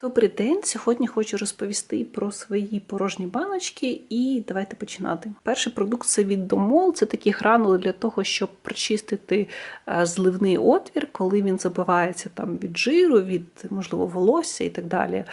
Добрий день! Сьогодні хочу розповісти про свої порожні баночки і давайте починати. Перший продукт це від Домол. Це такі гранули для того, щоб прочистити е, зливний отвір, коли він забивається там від жиру, від можливо волосся і так далі.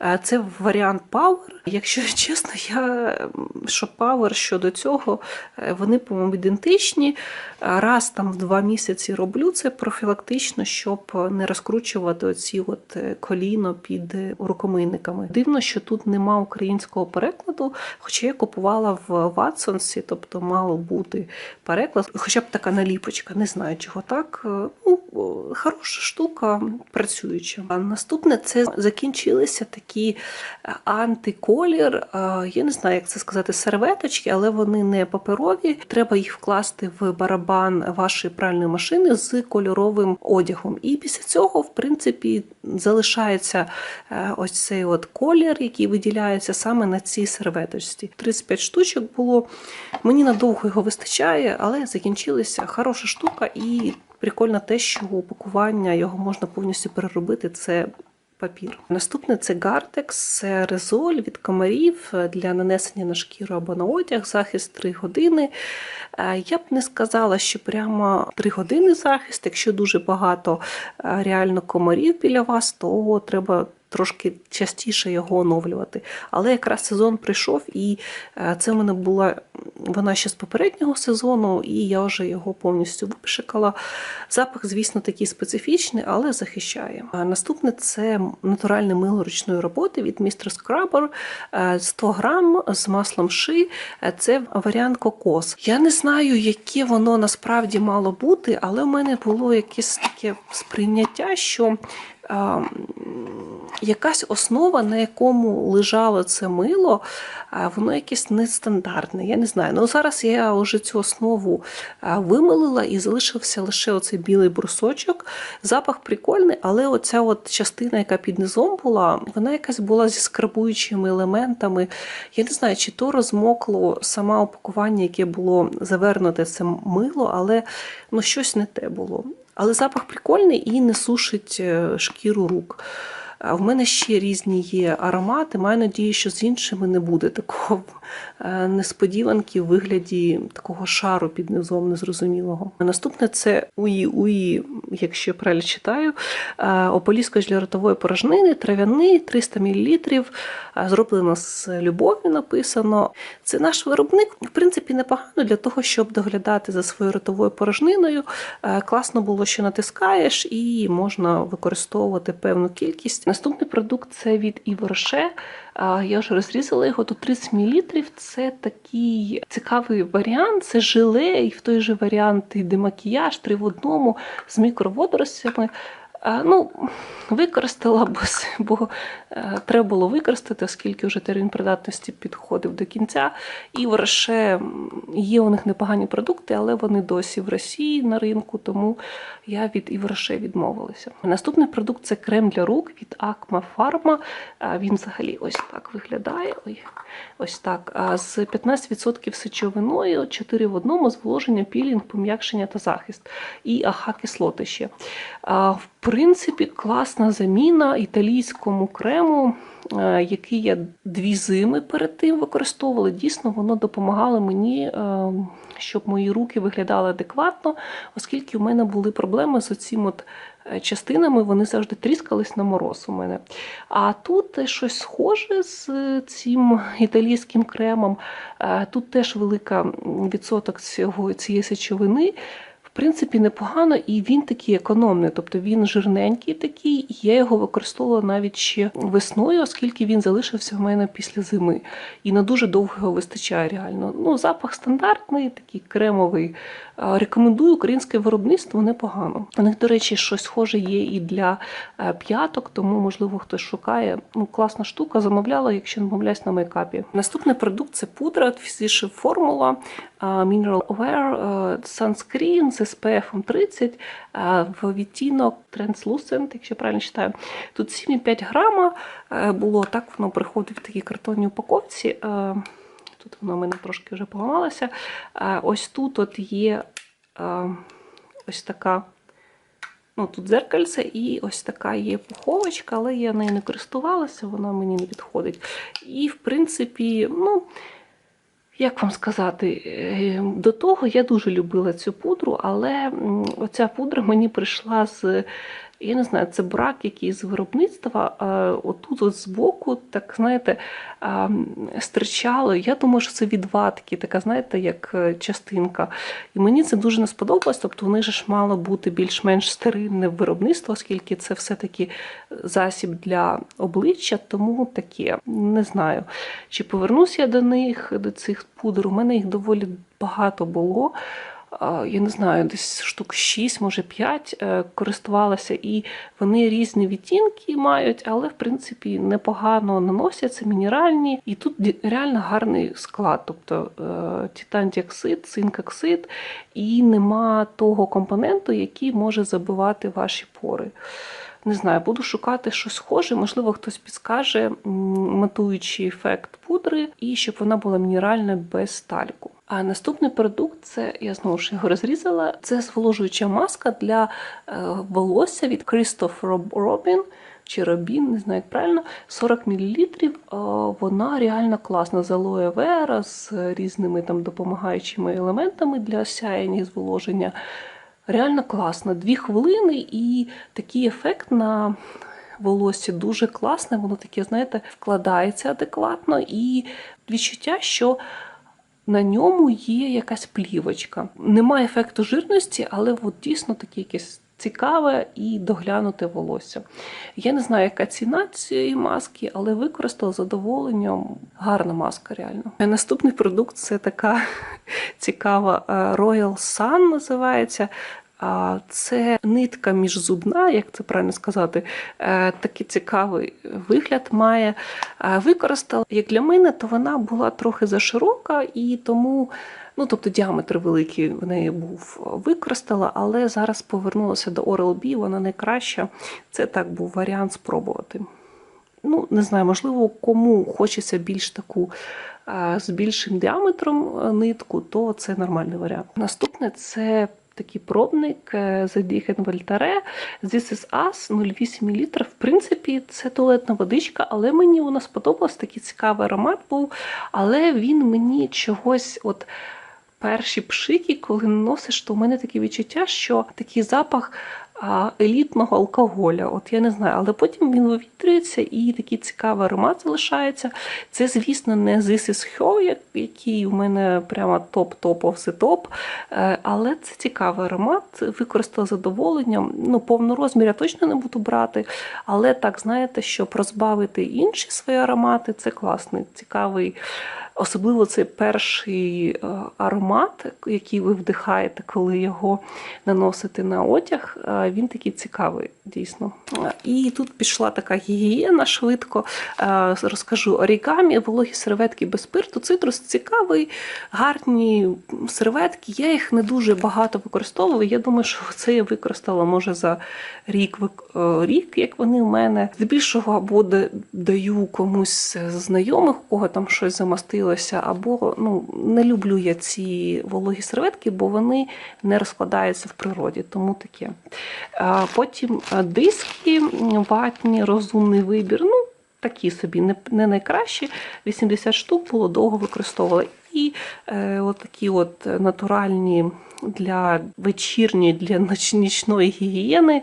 Е, Це варіант Power. Якщо чесно, я що Power щодо цього, е, вони, по-моєму, ідентичні. Раз там в два місяці роблю це профілактично, щоб не розкручувати оці от коліно під е, рукомийниками. Дивно, що тут нема українського перекладу, хоча я купувала в Ватсонсі, тобто мало бути переклад, хоча б така наліпочка, не знаю чого так. Ну, хороша штука, працююча. А наступне це закінчилися такі е, антиколір. е, Я не знаю, як це сказати, серветочки, але вони не паперові. Треба їх вкласти в барабан вашої пральної машини з кольоровим одягом. І після цього, в принципі, залишається ось цей от колір, який виділяється саме на цій серветочці. 35 штучок було. Мені надовго його вистачає, але закінчилися. Хороша штука і прикольно те, що упакування його можна повністю переробити. Це папір. Наступне це Гартекс, це резоль від комарів для нанесення на шкіру або на одяг, захист 3 години. Е, Я б не сказала, що прямо 3 години захист. Якщо дуже багато е, реально комарів біля вас, то треба. Трошки частіше його оновлювати. Але якраз сезон прийшов, і е, це в мене була вона ще з попереднього сезону, і я вже його повністю випшикала. Запах, звісно, такий специфічний, але захищає. Наступне це натуральне мило ручної роботи від Mr. Scrubber е, 100 грам з маслом ши. Е, Це варіант кокос. Я не знаю, яке воно насправді мало бути, але в мене було якесь таке сприйняття, що. Якась основа, на якому лежало це мило, воно якесь нестандартне. Я не знаю. Ну зараз я вже цю основу вимилила і залишився лише оцей білий брусочок. Запах прикольний, але оця от частина, яка під низом була, вона якась була зі скрабуючими елементами. Я не знаю, чи то розмокло саме упакування, яке було завернуте це мило, але ну, щось не те було. Але запах прикольний і не сушить е, шкіру рук. В мене ще різні є аромати. Маю надію, що з іншими не буде такого е, несподіванки в вигляді такого шару під низом незрозумілого. Наступне це уї уї, якщо я правильно читаю, е, ополіска для ротової порожнини, трав'яний 300 мл, зроблено з любов'ю написано. Це наш виробник, в принципі, непогано для того, щоб доглядати за своєю ротовою порожниною. Е, Класно було, що натискаєш, і можна використовувати певну кількість. Наступний продукт це від Іворше. Я вже розрізала його тут 30 мл. Це такий цікавий варіант. Це желе, і в той же варіант йде макіяж, три в одному з мікроводоростями. А, Ну, використала, бо, бо е, треба було використати, оскільки вже термін придатності підходив до кінця. І в Роше є у них непогані продукти, але вони досі в Росії на ринку, тому я від Івроше відмовилася. Наступний продукт це крем для рук від Акма Pharma. Він взагалі ось так виглядає. Ой, ось так. З 15% сечовиною, 4 в одному, зволоження, пілінг, пом'якшення та захист. І ага кислоти ще. Принципі, класна заміна італійському крему, е, який я дві зими перед тим використовувала. Дійсно, воно допомагало мені, е, щоб мої руки виглядали адекватно, оскільки у мене були проблеми з оцім от е, частинами, вони завжди тріскались на мороз у мене. А тут щось схоже з цим італійським кремом. Тут теж велика відсоток цього, цієї сечовини. Принципі, непогано, і він такий економний, тобто він жирненький такий, і я його використовувала навіть ще весною, оскільки він залишився в мене після зими. І на дуже довго його вистачає реально. Ну, запах стандартний, такий кремовий. Рекомендую українське виробництво непогано. У них, до речі, щось схоже є і для е, п'яток, тому, можливо, хтось шукає. Ну, класна штука, замовляла, якщо не помиляюсь, на мейкапі. Наступний продукт це пудра від Physician Formula а, Mineral Wear е, Sunscreen SPF 30 е, в відтінок Translucent, якщо я правильно читаю. Тут 7,5 грама е, було, так воно приходить в такій картонній упаковці. Е, Тут воно в мене трошки вже поламалося. Е, Ось тут от є ось така Ну, тут дзеркальце і ось така є пуховочка, але я нею не користувалася, вона мені не підходить. І, в принципі, ну, як вам сказати, е, до того я дуже любила цю пудру, але оця пудра мені прийшла з. Я не знаю, це брак якийсь виробництва. Отут, от збоку, так знаєте, стирчало. Я думаю, що це від ватки, така, знаєте, як е, частинка. І мені це дуже не сподобалось. Тобто, вони ж мало бути більш-менш стерильне виробництво, оскільки це все-таки засіб для обличчя, тому таке не знаю. Чи повернусь я до них, до цих пудр? У мене їх доволі багато було. А, Я не знаю, десь штук 6, може 5 користувалася, і вони різні відтінки мають, але в принципі непогано наносяться, мінеральні. І тут реально гарний склад, тобто е, титан-діоксид, і нема того компоненту, який може забивати ваші пори. Не знаю, буду шукати щось схоже. Можливо, хтось підскаже матуючий ефект пудри, і щоб вона була мінеральна без тальку. А наступний продукт це я знову ж його розрізала. Це зволожуюча маска для е, волосся від Christoph Rob- Robin чи Робін, не знаю як правильно, 40 мл. Вона реально класна з алоє вера, з різними там допомагаючими елементами для сяєння і зволоження. Реально класно. Дві хвилини і такий ефект на волосся дуже класне. Воно таке, знаєте, вкладається адекватно і відчуття, що на ньому є якась плівочка. Немає ефекту жирності, але от дійсно таке якесь цікаве і доглянуте волосся. Я не знаю, яка ціна цієї маски, але використала з задоволенням. Гарна маска, реально. Наступний продукт це така цікава е, Royal Sun називається. Це нитка міжзубна, як це правильно сказати, Е, такий цікавий вигляд має. Е, Використала, як для мене, то вона була трохи заширока і тому. Ну, тобто діаметр великий в неї був використала, але зараз повернулася до Oral-B, вона найкраща. Це так був варіант спробувати. Ну, не знаю, можливо, кому хочеться більш таку з більшим діаметром нитку, то це нормальний варіант. Наступне це такий пробник е, The Dicken Voltare This is Us 0,8 мл. В принципі, це туалетна водичка, але мені вона сподобалась, такий цікавий аромат був, але він мені чогось от. Перші пшики, коли носиш, то у мене таке відчуття, що такий запах елітного алкоголя. От я не знаю, але потім він вивітрюється і такий цікавий аромат залишається. Це, звісно, не This який у мене прямо топ-топ the top. Е, Але це цікавий аромат. Використала задоволенням. Ну, повну розмір я точно не буду брати. Але так, знаєте, щоб розбавити інші свої аромати, це класний, цікавий. Особливо цей перший е, аромат, який ви вдихаєте, коли його наносите на одяг, е, він такий цікавий, дійсно. Е, І тут пішла така гігієна швидко. Розкажу орігамі, вологі серветки без спирту. Цитрус цікавий, гарні серветки. Я їх не дуже багато використовую. Я думаю, що це я використала може за рік, рік як вони в мене. Здебільшого або даю комусь знайомих, у кого там щось замастилося, або ну не люблю я ці вологі серветки, бо вони не розкладаються в природі, тому таке. Потім е, диски ватні, розумний вибір. Ну, такі собі, не, найкращі. 80 штук було довго використовувала. І е, от такі от натуральні для вечірньої, для нічної гігієни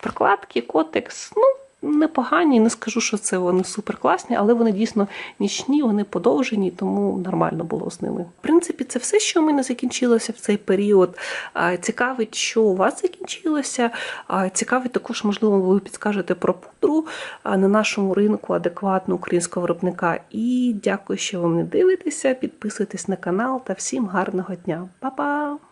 прокладки, котекс. Ну, непогані, не скажу, що це вони супер класні, але вони дійсно нічні, вони подовжені, тому нормально було з ними. В принципі, це все, що у мене закінчилося в цей період. Цікавить, що у вас закінчилося. Цікавить також, можливо, ви підскажете про пудру на нашому ринку адекватно українського виробника. І дякую, що ви мене дивитеся. Підписуйтесь на канал та всім гарного дня. Па-па!